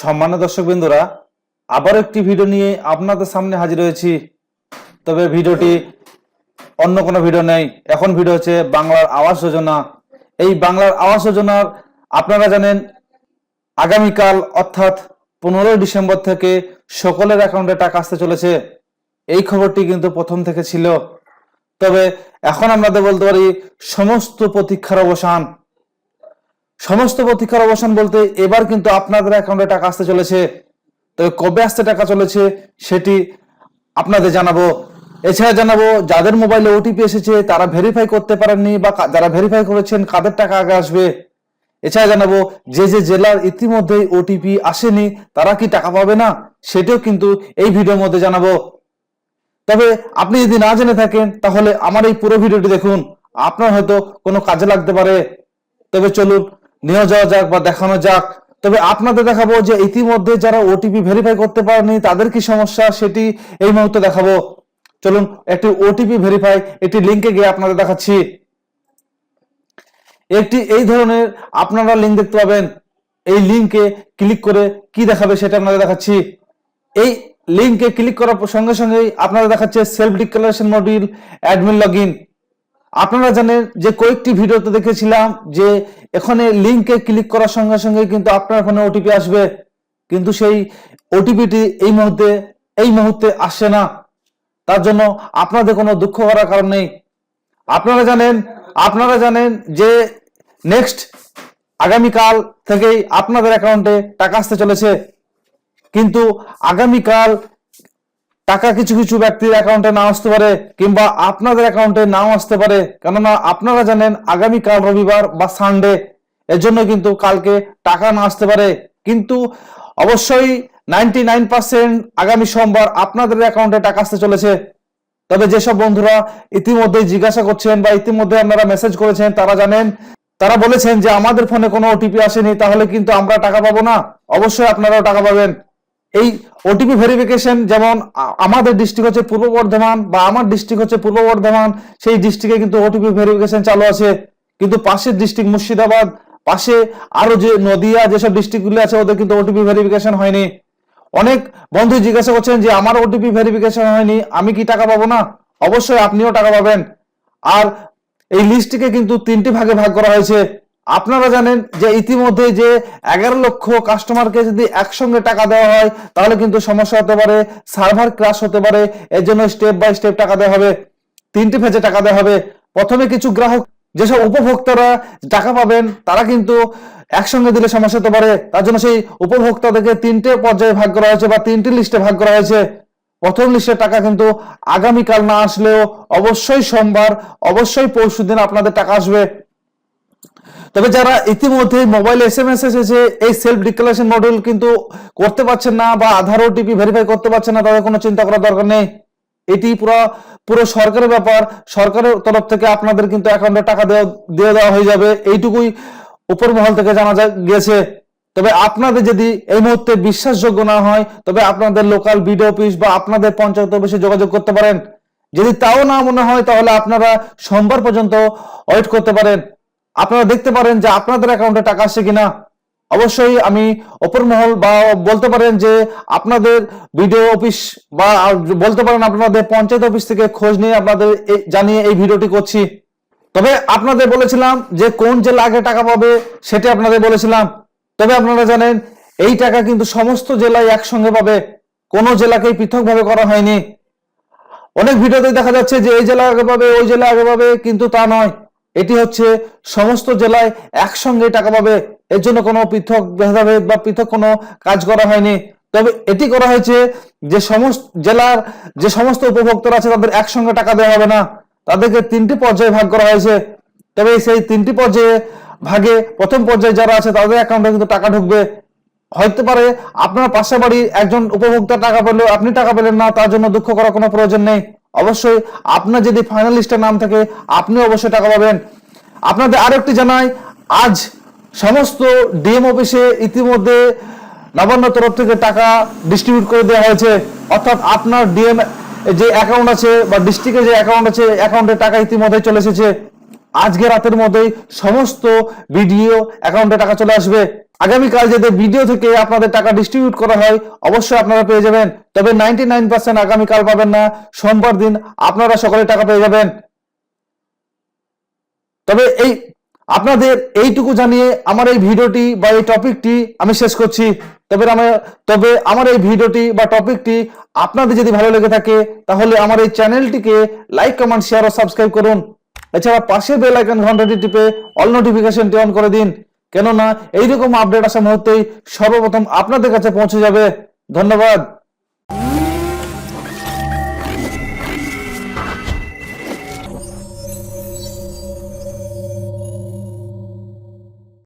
সম্মানিত দর্শক বিন্দুরা আবার একটি ভিডিও নিয়ে আপনাদের সামনে হাজির হয়েছি। তবে ভিডিওটি অন্য কোনো ভিডিও নেই। এখন ভিডিও হচ্ছে বাংলার আবাস যোজনা এই বাংলার আবাস যোজনার আপনারা জানেন, আগামীকাল অর্থাৎ পনেরোই ডিসেম্বর থেকে সকলের অ্যাকাউন্টে টাকা আসতে চলেছে। এই খবরটি কিন্তু প্রথম থেকে ছিল। তবে এখন আমাদের বলতে পারি, সমস্ত প্রতীক্ষার অবসান সমস্ত প্রতীক্ষার অবসান বলতে এবার কিন্তু আপনাদের অ্যাকাউন্টে টাকা আসতে চলেছে। তবে কবে আসতে টাকা চলেছে সেটি আপনাদের জানাব। এছাড়া জানাব, যাদের মোবাইলে ওটিপি এসেছে, তারা ভেরিফাই করতে পারেননি বা যারা ভেরিফাই করেছেন, কাদের টাকা আগে আসবে? এছাড়া জানাব, যে যে জেলার ইতিমধ্যেই ওটিপি আসেনি, তারা কি টাকা পাবে না? সেটিও কিন্তু এই ভিডিওর মধ্যে জানাব। তবে আপনি যদি না জেনে থাকেন, তাহলে আমার এই পুরো ভিডিওটি দেখুন। আপনার হয়তো কোনো কাজে লাগতে পারে। তবে চলুন নিয়ে যাওয়া যাক বা দেখানো যাক। তবে আপনাদের দেখাবো যে ইতিমধ্যে যারা ওটিপি ভেরিফাই করতে পারেনি, তাদের কি সমস্যা? সেটি এই মুহূর্তে দেখাবো। চলুন, একটি ওটিপি ভেরিফাই একটি লিঙ্কে গিয়ে আপনাদের দেখাচ্ছি। একটি এই ধরনের আপনারা লিঙ্ক দেখতে পাবেন। এই লিঙ্কে ক্লিক করে কি দেখাবে সেটা আপনাদের দেখাচ্ছি। এই লিঙ্কে ক্লিক করার সঙ্গে সঙ্গেই আপনারা দেখাচ্ছে self declaration module admin login আপনারা জানেন যে কয়েকটি ভিডিওতে দেখেছিলাম যে এখানে লিঙ্কে ক্লিক করার সঙ্গে সঙ্গে কিন্তু আপনার ফোনে ওটিপি আসবে। কিন্তু সেই ওটিপিটি এই মুহূর্তে এই মুহূর্তে আসছে না। তার জন্য আপনাদের কোনো দুঃখ করার কারণ নেই। আপনারা জানেন আপনারা জানেন যে নেক্সট আগামীকাল থেকেই আপনাদের অ্যাকাউন্টে টাকা আসতে চলেছে। কিন্তু আগামীকাল টাকা কিছু কিছু ব্যক্তির অ্যাকাউন্টে নাও আসতে পারে কিংবা আপনাদের অ্যাকাউন্টে নাও আসতে পারে। কেননা আপনারা জানেন আগামীকাল রবিবার বা সানডে এর জন্য কিন্তু কালকে টাকা না আসতে পারে। কিন্তু অবশ্যই নাইনটি নাইন পার্সেন্ট আগামী সোমবার আপনাদের অ্যাকাউন্টে টাকা আসতে চলেছে। তবে যেসব বন্ধুরা ইতিমধ্যে জিজ্ঞাসা করছেন বা ইতিমধ্যে আপনারা মেসেজ করেছেন, তারা জানেন, তারা বলেছেন যে আমাদের ফোনে কোনো ওটিপি আসেনি, তাহলে কিন্তু আমরা টাকা পাবো না। অবশ্যই আপনারাও টাকা পাবেন। এই ওটিপি ভেরিফিকেশন যেমন আমাদের ডিস্ট্রিক্ট হচ্ছে পূর্ব বর্ধমান বা আমার ডিস্ট্রিক্ট হচ্ছে পূর্ব বর্ধমান, সেই ডিস্ট্রিক্টে কিন্তু ওটিপি ভেরিফিকেশন চালু আছে। কিন্তু পাশের ডিস্ট্রিক্ট মুর্শিদাবাদ, পাশে আরও যে নদিয়া যেসব ডিস্ট্রিক্টগুলি আছে, ওদের কিন্তু ওটিপি ভেরিফিকেশন হয়নি। অনেক বন্ধু জিজ্ঞাসা করছেন যে, আমার ওটিপি ভেরিফিকেশন হয়নি, আমি কি টাকা পাবো না? অবশ্যই আপনিও টাকা পাবেন। আর এই লিস্টটিকে কিন্তু তিনটি ভাগে ভাগ করা হয়েছে। আপনারা জানেন যে ইতিমধ্যে যে এগারো লক্ষ কাস্টমারকে যদি একসঙ্গে টাকা দেওয়া হয়, তাহলে কিন্তু সমস্যা হতে পারে সার্ভার ক্রাশ হতে পারে এর জন্য স্টেপ বাই স্টেপ টাকা দেওয়া হবে, তিনটি ফেজে টাকা দেওয়া হবে। প্রথমে কিছু গ্রাহক, যেসব উপভোক্তারা টাকা পাবেন, তারা কিন্তু একসঙ্গে দিলে সমস্যা হতে পারে। তার জন্য সেই উপভোক্তাদেরকে তিনটে পর্যায়ে ভাগ করা হয়েছে বা তিনটি লিস্টে ভাগ করা হয়েছে। প্রথম লিস্টের টাকা কিন্তু আগামীকাল না আসলেও অবশ্যই সোমবার, অবশ্যই পরশু দিন আপনাদের টাকা আসবে। তবে যারা ইতিমধ্যে মোবাইল এস এম এস এসেছে, এই সেলফ ডিক্লারেশন মডিউল কিন্তু করতে পারছেন না বা আধার ওটিপি ভেরিফাই করতে পারছেন না, তাদের কোনো চিন্তা করার দরকার নেই। এটি পুরো পুরো সরকারের ব্যাপার। সরকারের তরফ থেকে আপনাদের কিন্তু অ্যাকাউন্টে টাকা দেওয়া, দিয়ে দেওয়া হয়ে যাবে। এইটুকুই উপর মহল থেকে জানা গিয়েছে তবে আপনাদের যদি এই মুহূর্তে বিশ্বাসযোগ্য না হয়, তবে আপনাদের লোকাল বিডিও অফিস বা আপনাদের পঞ্চায়েত অফিসে যোগাযোগ করতে পারেন। যদি তাও না মনে হয়, তাহলে আপনারা সোমবার পর্যন্ত ওয়েট করতে পারেন। আপনারা দেখতে পারেন যে আপনাদের অ্যাকাউন্টে টাকা আসছে কিনা। অবশ্যই আমি অপর মহল বা বলতে পারেন যে আপনাদের বিডিও অফিস বা বলতে পারেন আপনাদের পঞ্চায়েত অফিস থেকে খোঁজ নিয়ে আপনাদের জানিয়ে এই ভিডিওটি করছি। তবে আপনাদের বলেছিলাম যে কোন জেলা আগে টাকা পাবে সেটা আপনাদের বলেছিলাম। তবে আপনারা জানেন, এই টাকা কিন্তু সমস্ত জেলায় একসঙ্গে পাবে। কোনো জেলাকেই পৃথকভাবে করা হয়নি। অনেক ভিডিওতে দেখা যাচ্ছে যে এই জেলা আগে পাবে, ওই জেলা আগে পাবে, কিন্তু তা নয়। এটি হচ্ছে সমস্ত জেলায় একসঙ্গে টাকা পাবে। এর জন্য কোনো পৃথক ভেদাভেদ বা পৃথক কোনো কাজ করা হয়নি। তবে এটি করা হয়েছে যে সমস্ত জেলার যে সমস্ত উপভোক্তারা আছে, তাদের একসঙ্গে টাকা দেওয়া হবে না। তাদেরকে তিনটি পর্যায়ে ভাগ করা হয়েছে। তবে সেই তিনটি পর্যায়ে ভাগে প্রথম পর্যায়ে যারা আছে, তাদের অ্যাকাউন্টে কিন্তু টাকা ঢুকবে। হইতে পারে আপনার পাশে বাড়ির একজন উপভোক্তা টাকা পেল আপনি টাকা পেলেন না, তার জন্য দুঃখ করার কোনো প্রয়োজন নেই। অবশ্যই আপনার যদি ফাইনালিস্টের নাম থাকে, আপনি অবশ্যই টাকা পাবেন। আপনাদের আরেকটি জানাই, আজ সমস্ত ডিএম অফিসে ইতিমধ্যে নবান্ন তরফ থেকে টাকা ডিস্ট্রিবিউট করে দেওয়া হয়েছে। অর্থাৎ আপনার ডিএম যে অ্যাকাউন্ট আছে বা ডিস্ট্রিক্টে যে অ্যাকাউন্ট আছে অ্যাকাউন্টে টাকা ইতিমধ্যে চলে এসেছে। আজকে রাতের মধ্যেই সমস্ত ভিডিও অ্যাকাউন্টে টাকা চলে আসবে। আগামীকাল যাতে ভিডিও থেকে আপনাদের টাকা ডিস্ট্রিবিউট করা হয়, অবশ্যই আপনারা পেয়ে যাবেন। তবে নাইনটি নাইন পার্সেন্ট আগামীকাল পাবেন না, সোমবার দিন আপনারা সকলে টাকা পেয়ে যাবেন। তবে এই, আপনাদের এইটুকু জানিয়ে আমার এই ভিডিওটি বা এই টপিকটি আমি শেষ করছি। তবে আমার তবে আমার এই ভিডিওটি বা টপিকটি আপনাদের যদি ভালো লেগে থাকে, তাহলে আমার এই চ্যানেলটিকে লাইক কমেন্ট শেয়ার ও সাবস্ক্রাইব করুন। এছাড়া পাশে বেল আইকন ঘন্টাটি টিপে অল নোটিফিকেশনটি অন করে দিন। কেননা এইরকম আপডেট আসা মুহূর্তেই সর্বপ্রথম আপনাদের কাছে পৌঁছে যাবে। ধন্যবাদ।